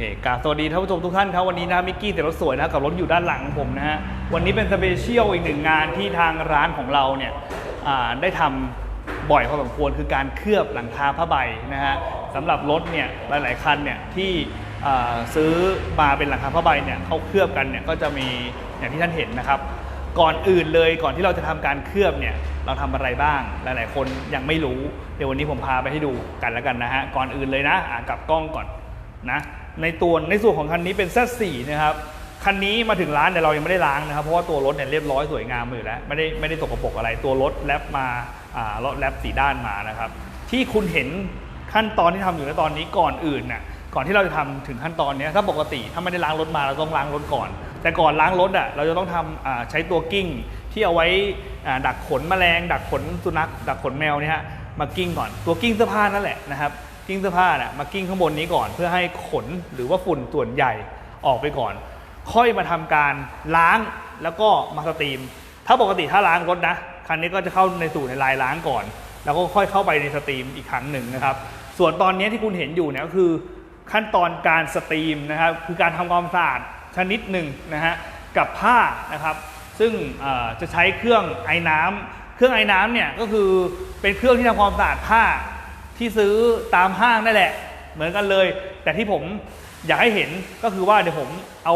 คกาสวัสดีท่านผู้ชมทุกท่านครับ วันนี้นะมิกกี้แต่รถสวยนะกับรถอยู่ด้านหลังผมนะฮะ วันนี้เป็นสเปเชียลอีกหนึ่งงานที่ทางร้านของเราเนี่ยได้ทำบ่อยพอสมควรคือการเคลือบหลังคาผ้าใบนะฮะสำหรับรถเนี่ยหลาย ๆ คันเนี่ยที่ซื้อมาเป็นหลังคาผ้าใบเนี่ยเขาเคลือบกันเนี่ยก็จะมีอย่างที่ท่านเห็นนะครับก่อนอื่นเลยก่อนที่เราจะทำการเคลือบเนี่ยเราทำอะไรบ้าง หลาย ๆ คนยังไม่รู้เดี๋ยววันนี้ผมพาไปให้ดูกันแล้วกันนะฮะก่อนอื่นเลยนะะกับกล้องก่อน นะในตัวในส่วนของคันนี้เป็น Z4 นะครับคันนี้มาถึงร้านเนี่เรายังไม่ได้ล้างนะครับ เพราะว่าตัวรถเนี่ยเรียบร้อยสวยงามอยู่แล้วไม่ได้ไม่ได้ตกกระปกอะไรตัวรถแรปมาอ่ารถแรปสีด้านมานะครับ ที่คุณเห็นขั้นตอนที่ทำอยู่ในตอนนี้ก่อนอื่นน่ะก่อนที่เราจะทำถึงขั้นตอนนี้ถ้าปกติถ้าไม่ได้ล้างรถมาเราต้องล้างรถก่อน แต่ก่อนล้างรถอะเราจะต้องทำอ่าใช้ตัวกิ้งที่เอาไว้อ่าดักขนแมลง ดักขนสุนัข ดักขนแมวเนี่ยฮะมากิ้งก่อนตัวกิ้งเสื้อผ้านั่นแหละนะครับ กิ้งเสื้อผ้าน่ะมากิ้งข้างบนนี้ก่อน เพื่อให้ขนหรือว่าฝุ่นส่วนใหญ่ออกไปก่อน ค่อยมาทำการล้างแล้วก็มาสตรีม ถ้าปกติถ้าล้างรถนะคันนี้ก็จะเข้าในสู่ในลายล้างก่อน แล้วก็ค่อยเข้าไปในสตรีมอีกครั้งหนึ่งนะครับ ส่วนตอนนี้ที่คุณเห็นอยู่เนี่ยก็คือขั้นตอนการสตรีมนะครับคือการทำความสะอาดชนิดหนึ่งนะฮะกับผ้านะครับ ซึ่งจะใช้เครื่องไอ้น้ำเครื่องไอ้น้ำเนี่ยก็คือเป็นเครื่องที่ทำความสะอาดผ้า ที่ซื้อตามห้างนั่นแหละ เหมือนกันเลย แต่ที่ผมอยากให้เห็นก็คือว่าเดี๋ยวผมเอา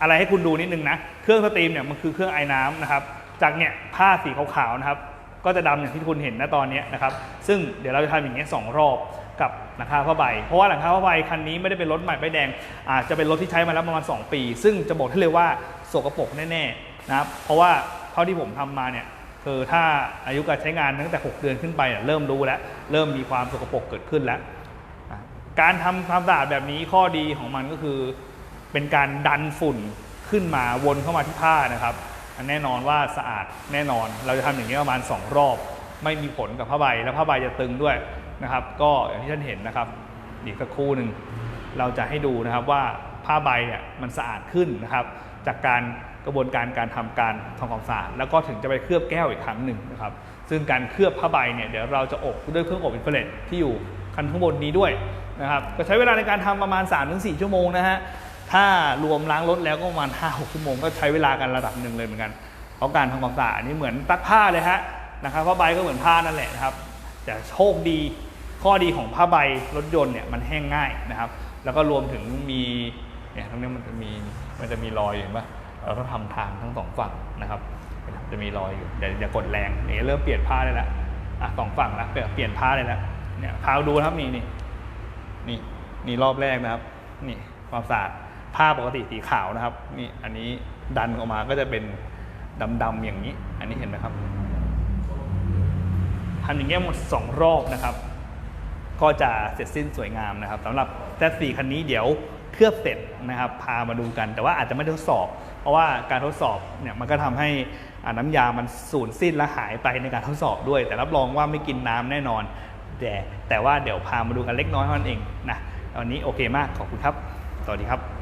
อะไรให้คุณดูนิดนึงนะ เครื่องสตรีมเนี่ยมันคือเครื่องไอ้น้ำนะครับ จากเนี่ยผ้าสีขาวๆนะครับ ก็จะดำอย่างที่คุณเห็นนะตอนนี้นะครับ ซึ่งเดี๋ยวเราจะทำอย่างเงี้ยสองรอบกับหลังคาผ้าใบ เพราะว่าหลังคาผ้าใบคันนี้ไม่ได้เป็นรถใหม่ป้ายแดง อาจจะเป็นรถที่ใช้มาแล้วประมาณ2ปี ซึ่งจะบอกได้เลยว่าสกปรกแน่ๆนะครับ เพราะว่าเท่าที่ผมทำมาเนี่ย คือถ้าอายุการใช้งานตั้งแต่ 6 เดือนขึ้นไปเนี่ยเริ่มรู้แล้ว เริ่มมีความสกปรกเกิดขึ้นแล้ว การทำความสะอาดแบบนี้ข้อดีของมันก็คือ เป็นการดันฝุ่นขึ้นมาวนเข้ามาที่ผ้านะครับแน่นอนว่าสะอาดแน่นอน เราจะทำอย่างนี้ประมาณ 2 รอบ ไม่มีผลกับผ้าใบแล้วผ้าใบจะตึงด้วยนะครับ ก็อย่างที่ท่านเห็นนะครับอีกสักครู่หนึ่งเราจะให้ดูนะครับว่าผ้าใบเนี่ยมันสะอาดขึ้นนะครับ จากการกระบวนการการทำการทำความสะอาดแล้วก็ถึงจะไปเคลือบแก้วอีกครั้งหนึ่งนะครับซึ่งการเคลือบผ้าใบเนี่ยเดี๋ยวเราจะอบด้วยเครื่องอบอินฟราเรดที่อยู่คันข้างบนนี้ด้วยนะครับก็ใช้เวลาในการทำประมาณ 3-4 ชั่วโมงนะฮะถ้ารวมล้างรถแล้วก็ประมาณ 5-6 ชั่วโมงก็ใช้เวลากันระดับหนึ่งเลยเหมือนกัน เพราะการทำความสะอาดนี่เหมือนซักผ้าเลยฮะนะครับผ้าใบก็เหมือนผ้านั่นแหละนะครับแต่โชคดีข้อดีของผ้าใบรถยนต์เนี่ยมันแห้งง่ายนะครับ แล้วก็รวมถึงมี เนี่ยตรงนี้มันจะมีมันจะมีรอยอยู่เห็นปะเราต้องทำทางทั้งสองฝั่งนะครับจะมีรอยอยู่อย่าอย่ากดแรงอย่เงี้ยเริ่มเปลี่ยนผ้าได้แล้วอะสองฝั่งแล้วเปลี่ยนผ้าได้แล้วเนี่ยพาดูนะครับนี่นี่นี่นี่รอบแรกนะครับนี่ความสะอาดผ้าปกติสีขาวนะครับนี่อันนี้ดันออกมาก็จะเป็นดำๆอย่างนี้ อันนี้เห็นไหมครับทำอย่างเงี้ยหมดสองรอบนะครับ ก็จะเสร็จสิ้นสวยงามนะครับสำหรับ Z4 คันนี้เดี๋ยว เคลือบเสร็จนะครับ พามาดูกัน แต่ว่าอาจจะไม่ทดสอบ เพราะว่าการทดสอบเนี่ยมันก็ทำให้น้ำยามันสูญสิ้นและหายไปในการทดสอบด้วย แต่รับรองว่าไม่กินน้ำแน่นอน แต่แต่ว่าเดี๋ยวพามาดูกันเล็กน้อยเท่านั้นเองนะตอนนี้โอเคมากขอบคุณครับ สวัสดีครับ